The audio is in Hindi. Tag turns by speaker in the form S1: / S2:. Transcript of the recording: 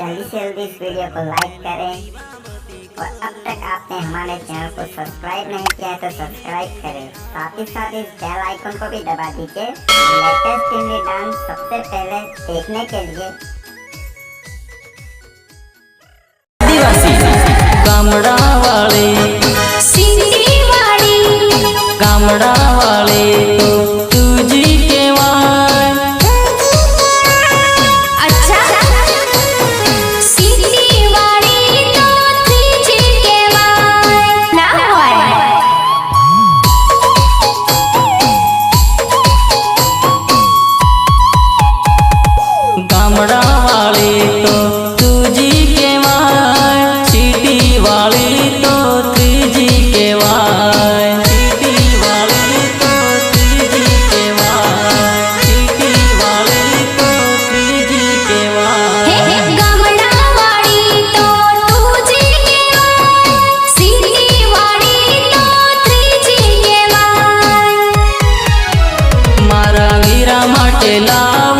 S1: जल्दी से जल्दी इस वीडियो को लाइक करें और अब तक आपने हमारे चैनल को सब्सक्राइब नहीं किया है तो सब्सक्राइब करें। साथ ही साथ इस बेल आइकन को भी दबा दीजिए। लेटेस्ट हिंदी डांस सबसे पहले देखने के लिए।
S2: वाले वाले तुझी
S3: ગામડાવાળી તો તુજી કહેવાય સિટીવાળી તો ત્રીજી કહેવાય સિટીવાળી તો ત્રીજી કહેવાય સિટીવાળી તો ત્રીજી કહેવાય
S2: હે ગામડાવાળી તો તુજી કહેવાય સિંધીવાળી તો ત્રીજી કહેવાય
S3: મારા વીરા માટે લાવ